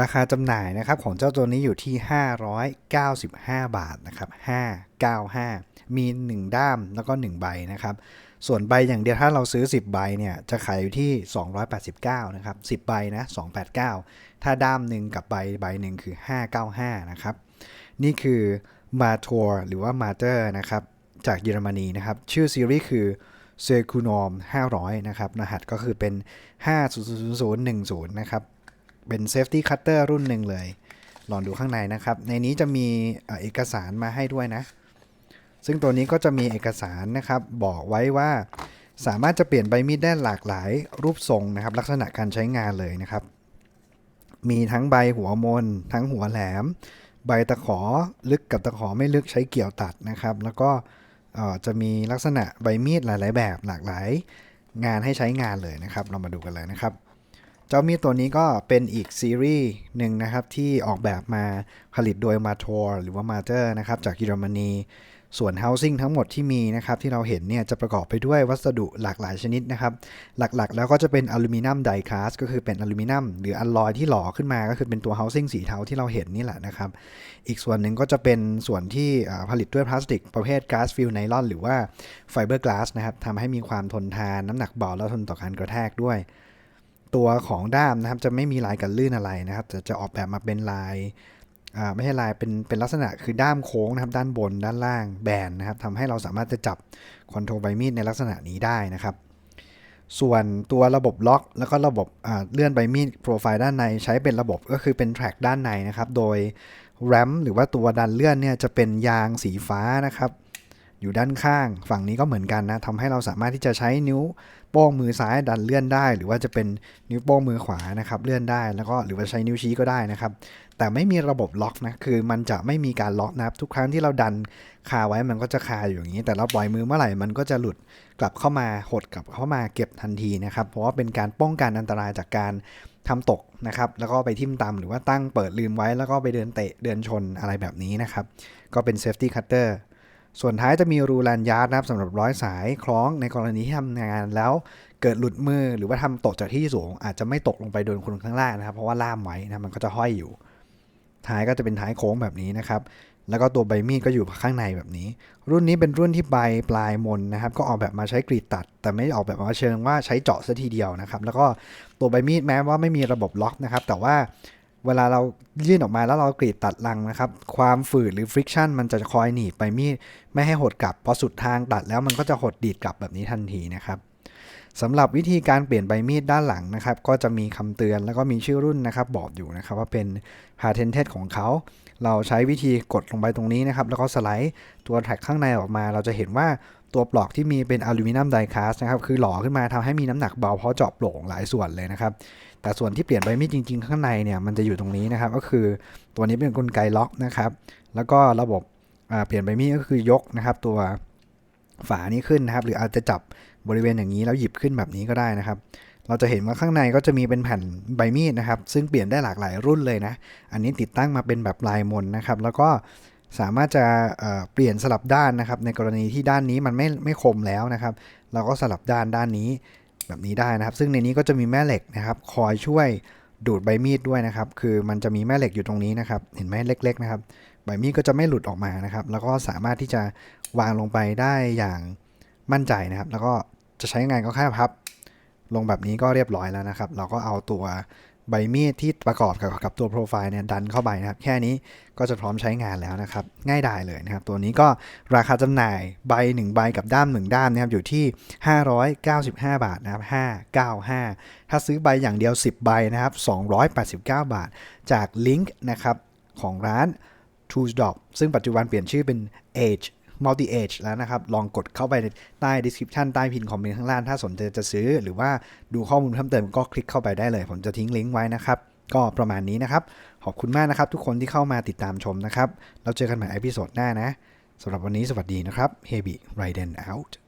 ราคาจำหน่ายนะครับของเจ้าตัวนี้อยู่ที่ 595 บาทนะครับ595 มี 1 ด้ามแล้วก็ 1 ใบนะครับ ส่วนใบอย่างเดียวถ้าเราซื้อ 10 ใบเนี่ยจะขายอยู่ที่ 289นะครับ10 ใบนะ289 ถ้าด้ามหนึ่งกับใบใบหนึ่งคือ 595นะครับ นี่คือมาทัวหรือว่ามาเตอร์นะครับจากเยอรมนีนะครับ ชื่อซีรีส์คือ c i r c u n o m 500นะครับ รหัสก็คือเป็น 50010 นะครับ เป็น Safety Cutter รุ่นหนึ่งเลย ลองดูข้างในนะครับ ในนี้จะมีเอกสารมาให้ด้วยนะ ซึ่งตัวนี้ก็จะมีเอกสารนะครับ บอกไว้ว่าสามารถจะเปลี่ยนใบมีดได้หลากหลายรูปทรงนะครับ ลักษณะการใช้งานเลยนะครับ มีทั้งใบหัวมน ทั้งหัวแหลม ใบตะขอลึกกับตะขอไม่ลึกใช้เกี่ยวตัดนะครับ แล้วก็จะมีลักษณะใบมีดหลาย ๆ แบบหลากหลายงานให้ใช้งานเลยนะครับ เรามาดูกันเลยนะครับ เจ้ามีดตัวนี้ก็เป็นอีกซีรีส์หนึ่งนะครับที่ออกแบบมาผลิตโดยมาทอร์หรือว่ามาเตอร์นะครับจากเยอรมนีส่วน housing ทั้งหมดที่มีนะครับที่เราเห็นเนี่ยจะประกอบไปด้วยวัสดุหลากหลายชนิดนะครับ หลักๆ แล้วก็จะเป็นอลูมิเนียมไดคาสก็คือเป็นอลูมิเนียมหรืออลลอยที่หล่อขึ้นมาก็คือเป็นตัว housing สีเทาที่เราเห็นนี่แหละนะครับ อีกส่วนหนึ่งก็จะเป็นส่วนที่ผลิตด้วยพลาสติกประเภทก๊าซฟิลไนลอนหรือว่าไฟเบอร์กลาสนะครับทำให้มีความทนทานน้ำหนักเบาและทนต่อการกระแทกด้วย ตัวของด้ามนะครับจะไม่มีลายกันลื่นอะไรนะครับแต่จะออกแบบมาเป็นลายไม่ใช่ลายเป็นเป็นลักษณะคือด้ามโค้งนะครับ ด้านบนด้านล่างแบนนะครับทำให้เราสามารถจะจับคอนโทรใบมีดในลักษณะนี้ได้นะครับ ส่วนตัวระบบล็อก แล้วก็ระบบเลื่อนใบมีดโปรไฟล์ด้านในใช้เป็นระบบก็คือเป็นแทร็กด้านในนะครับ โดยแรมหรือว่าตัวดันเลื่อนเนี่ยจะเป็นยางสีฟ้านะครับ อยู่ด้านข้าง ฝั่งนี้ก็เหมือนกันนะทำให้เราสามารถที่จะใช้นิ้วโป้งมือซ้ายดันเลื่อนได้ หรือว่าจะเป็นนิ้วโป้งมือขวานะครับเลื่อนได้แล้วก็หรือว่าใช้นิ้วชี้ก็ได้นะครับ แต่ไม่มีระบบล็อกนะคือมันจะไม่มีการล็อกนะครับ ทุกครั้งที่เราดันคาไว้มันก็จะคาอยู่อย่างนี้ แต่เราปล่อยมือเมื่อไหร่มันก็จะหลุดกลับเข้ามาหดกลับเข้ามาเก็บทันทีนะครับ เพราะว่าเป็นการป้องกันอันตรายจากการทำตกนะครับ แล้วก็ไปทิ่มตำหรือว่าตั้งเปิดลืมไว้ แล้วก็ไปเดินเตะเดินชนอะไรแบบนี้นะครับ ก็เป็น safety cutter ส่วนท้ายจะมีรูแลนยาร์ดนะครับสำหรับร้อยสายคล้องในกรณีที่ทำงานแล้วเกิดหลุดมือหรือว่าทำตกจากที่สูง อาจจะไม่ตกลงไปโดนคนข้างล่างนะครับ เพราะว่าล่ามไว้นะมันก็จะห้อยอยู่ ท้ายก็จะเป็นท้ายโค้งแบบนี้นะครับ แล้วก็ตัวใบมีดก็อยู่ข้างในแบบนี้ รุ่นนี้เป็นรุ่นที่ใบปลายมนนะครับ ก็ออกแบบมาใช้กรีดตัด แต่ไม่ออกแบบมาเชิงว่าใช้เจาะซะทีเดียวนะครับ แล้วก็ตัวใบมีดแม้ว่าไม่มีระบบล็อกนะครับ แต่ว่า เวลาเรายื่นออกมาแล้วเรากรีดตัดรังนะครับ ความฝืดหรือ friction มันจะคอยหนีบใบมีดไม่ให้หดกลับพอสุดทางตัดแล้วมันก็จะหดดีดกลับแบบนี้ทันทีนะครับสำหรับวิธีการเปลี่ยนใบมีดด้านหลังนะครับ ก็จะมีคำเตือนแล้วก็มีชื่อรุ่นนะครับ บอกอยู่นะครับว่าเป็น patented ของเขา เราใช้วิธีกดลงไปตรงนี้นะครับ แล้วก็สไลด์ตัวแท็กข้างในออกมา เราจะเห็นว่า ตัวปลอกที่มีเป็นอลูมิเนียมไดคาสนะครับคือหล่อขึ้นมาทำให้มีน้ำหนักเบาเพราะเจาะโปร่งหลายส่วนเลยนะครับแต่ส่วนที่เปลี่ยนใบมีดจริง ๆ ข้างในเนี่ยมันจะอยู่ตรงนี้นะครับ ก็คือตัวนี้เป็นกลไกล็อกนะครับ แล้วก็ระบบเปลี่ยนใบมีดก็คือยกนะครับ ตัวฝานี้ขึ้นนะครับ หรืออาจจะจับบริเวณอย่างนี้แล้วหยิบขึ้นแบบนี้ก็ได้นะครับ เราจะเห็นว่าข้างในก็จะมีเป็นแผ่นใบมีดนะครับ ซึ่งเปลี่ยนได้หลากหลายรุ่นเลยนะ อันนี้ติดตั้งมาเป็นแบบลายมนนะครับ แล้วก็ สามารถจะเเปลี่ยนสลับด้านนะครับ ในกรณีที่ด้านนี้มันไม่ไม่คมแล้วนะครับ เราก็สลับด้านด้านนี้แบบนี้ได้นะครับ ซึ่งในนี้ก็จะมีแม่เหล็กนะครับ คอยช่วยดูดใบมีดด้วยนะครับ คือมันจะมีแม่เหล็กอยู่ตรงนี้นะครับ เห็นไหมเล็ก ๆ นะครับ ใบมีดก็จะไม่หลุดออกมานะครับ แล้วก็สามารถที่จะวางลงไปได้อย่างมั่นใจนะครับ แล้วก็จะใช้งานก็แค่พับ ลงแบบนี้ก็เรียบร้อยแล้วนะครับ เราก็เอาตัว ใบมีดที่ประกอบกับกับตัวโปรไฟล์เนี่ยดันเข้าไปนะครับ แค่นี้ก็จะพร้อมใช้งานแล้วนะครับ ง่ายดายเลยนะครับ ตัวนี้ก็ราคาจำหน่ายใบ 1 ใบกับด้าม 1 ด้ามนะครับอยู่ที่ 595 บาทนะครับ 595 ถ้าซื้อใบอย่างเดียว 10 ใบนะครับ 289 บาท จากลิงก์นะครับของร้าน t o o s d o p ซึ่งปัจจุบันเปลี่ยนชื่อเป็น Age Multi Age แล้วนะครับ ลองกดเข้าไปใต้ description ใต้พินคอมเมนต์ข้างล่าง ถ้าสนใจจะซื้อ หรือว่าดูข้อมูลเพิ่มเติมก็คลิกเข้าไปได้เลย ผมจะทิ้งลิงก์ไว้นะครับ ก็ประมาณนี้นะครับ ขอบคุณมากนะครับ ทุกคนที่เข้ามาติดตามชมนะครับ แล้วเจอกันใหม่อพิโซดหน้านะสำหรับวันนี้สวัสดีนะครับ Hebi r i d e n out